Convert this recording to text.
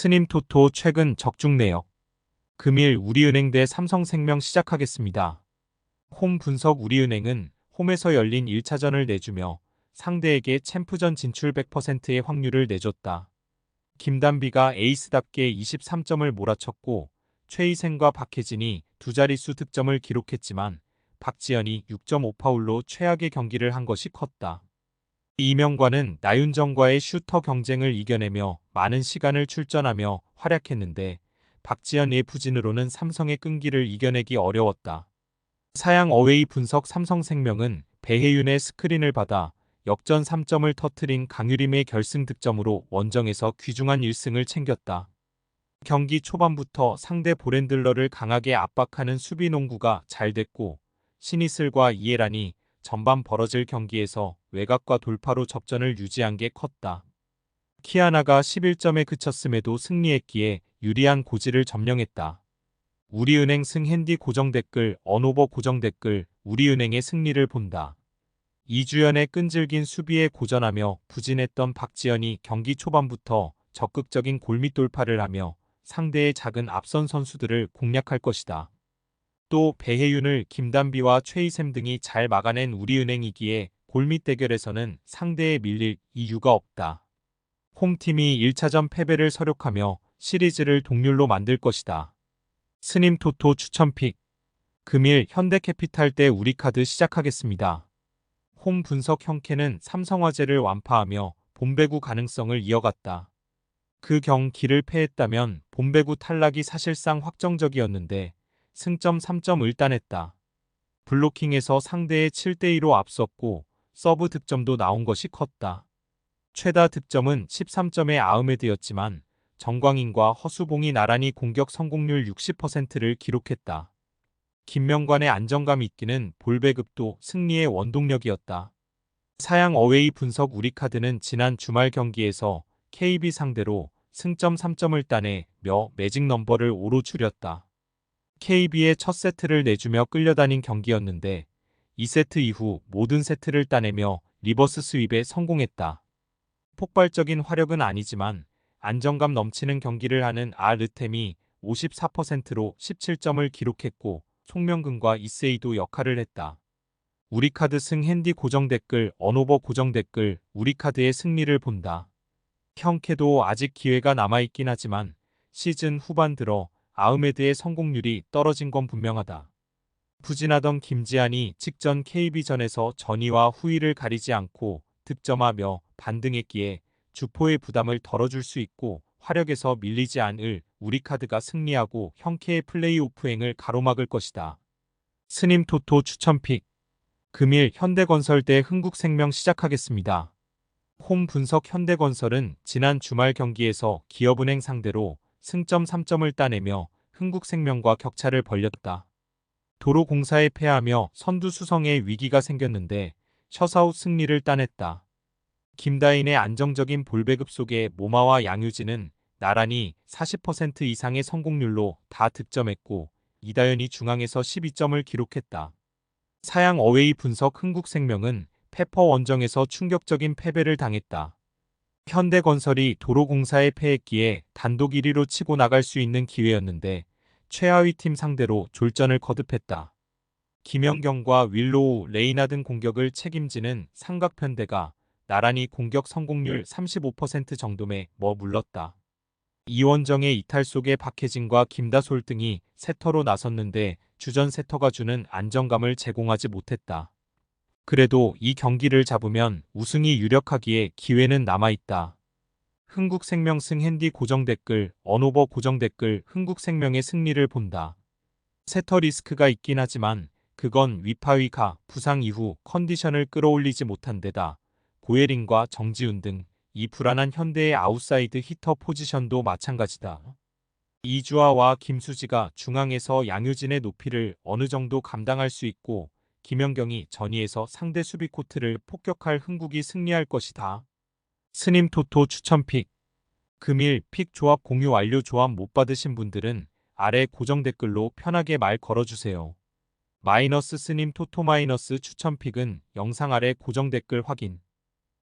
스님 토토 최근 적중 내역. 금일 우리은행 대 삼성생명 시작하겠습니다. 홈 분석 우리은행은 홈에서 열린 1차전을 내주며 상대에게 챔프전 진출 100%의 확률을 내줬다. 김단비가 에이스답게 23점을 몰아쳤고 최희생과 박혜진이 두 자릿수 득점을 기록했지만 박지연이 6.5파울로 최악의 경기를 한 것이 컸다. 이명관은 나윤정과의 슈터 경쟁을 이겨내며 많은 시간을 출전하며 활약했는데 박지현의 부진으로는 삼성의 끈기를 이겨내기 어려웠다. 사양 어웨이 분석 삼성생명은 배혜윤의 스크린을 받아 역전 3점을 터트린 강유림의 결승 득점으로 원정에서 귀중한 1승을 챙겼다. 경기 초반부터 상대 보렌들러를 강하게 압박하는 수비 농구가 잘 됐고 시니슬과 이에란이 전반 벌어질 경기에서 외곽과 돌파로 접전을 유지한 게 컸다. 키아나가 11점에 그쳤음에도 승리했기에 유리한 고지를 점령했다. 우리은행 승핸디 고정 댓글 언오버 고정 댓글 우리은행의 승리를 본다. 이주연의 끈질긴 수비에 고전하며 부진했던 박지연이 경기 초반부터 적극적인 골밑 돌파를 하며 상대의 작은 앞선 선수들을 공략할 것이다. 또 배혜윤을 김단비와 최희샘 등이 잘 막아낸 우리은행이기에 골밑 대결에서는 상대에 밀릴 이유가 없다. 홈팀이 1차전 패배를 서력하며 시리즈를 동률로 만들 것이다. 스님 토토 추천픽 금일 현대캐피탈 대 우리카드 시작하겠습니다. 홈 분석 형캐는 삼성화재를 완파하며 본배구 가능성을 이어갔다. 그 경기를 패했다면 본배구 탈락이 사실상 확정적이었는데 승점 3점을 따냈다. 블로킹에서 상대의 7대2로 앞섰고 서브 득점도 나온 것이 컸다. 최다 득점은 13점의 아흐메드였지만 정광인과 허수봉이 나란히 공격 성공률 60%를 기록했다. 김명관의 안정감 있기는 볼배급도 승리의 원동력이었다. 사양 어웨이 분석 우리 카드는 지난 주말 경기에서 KB 상대로 승점 3점을 따내 며 매직 넘버를 5로 줄였다. KB의 첫 세트를 내주며 끌려다닌 경기였는데 2세트 이후 모든 세트를 따내며 리버스 스윕에 성공했다. 폭발적인 화력은 아니지만 안정감 넘치는 경기를 하는 아르템이 54%로 17점을 기록했고 송명근과 이세이도 역할을 했다. 우리카드 승 핸디 고정 댓글 언오버 고정 댓글 우리카드의 승리를 본다. 형캐도 아직 기회가 남아있긴 하지만 시즌 후반 들어 아흐메드의 성공률이 떨어진 건 분명하다. 부진하던 김지한이 직전 KB전에서 전위와 후위를 가리지 않고 득점하며 반등했기에 주포의 부담을 덜어줄 수 있고 화력에서 밀리지 않을 우리 카드가 승리하고 형캐의 플레이오프행을 가로막을 것이다. 스님 토토 추천픽 금일 현대건설 대 흥국생명 시작하겠습니다. 홈 분석 현대건설은 지난 주말 경기에서 기업은행 상대로 승점 3점을 따내며 흥국생명과 격차를 벌렸다. 도로공사에 패하며 선두 수성에 위기가 생겼는데 셔사웃 승리를 따냈다. 김다인의 안정적인 볼배급 속에 모마와 양유진은 나란히 40% 이상의 성공률로 다 득점했고 이다연이 중앙에서 12점을 기록했다. 사양 어웨이 분석 흥국생명은 페퍼 원정에서 충격적인 패배를 당했다. 현대건설이 도로공사에 패했기에 단독 1위로 치고 나갈 수 있는 기회였는데 최하위 팀 상대로 졸전을 거듭했다. 김연경과 윌로우, 레이나 등 공격을 책임지는 삼각편대가 나란히 공격 성공률 35% 정도에 머물렀다. 이원정의 이탈 속에 박혜진과 김다솔 등이 세터로 나섰는데 주전 세터가 주는 안정감을 제공하지 못했다. 그래도 이 경기를 잡으면 우승이 유력하기에 기회는 남아있다. 흥국생명 승 핸디 고정 댓글, 언오버 고정 댓글, 흥국생명의 승리를 본다. 세터 리스크가 있긴 하지만 그건 위파위가 부상 이후 컨디션을 끌어올리지 못한 데다 고예린과 정지훈 등 이 불안한 현대의 아웃사이드 히터 포지션도 마찬가지다. 이주아와 김수지가 중앙에서 양효진의 높이를 어느 정도 감당할 수 있고 김연경이 전위에서 상대 수비 코트를 폭격할 흥국이 승리할 것이다. 스님 토토 추천 픽 금일 픽 조합 공유 완료 조합 못 받으신 분들은 아래 고정 댓글로 편하게 말 걸어주세요. 마이너스 스님 토토 마이너스 추천 픽은 영상 아래 고정 댓글 확인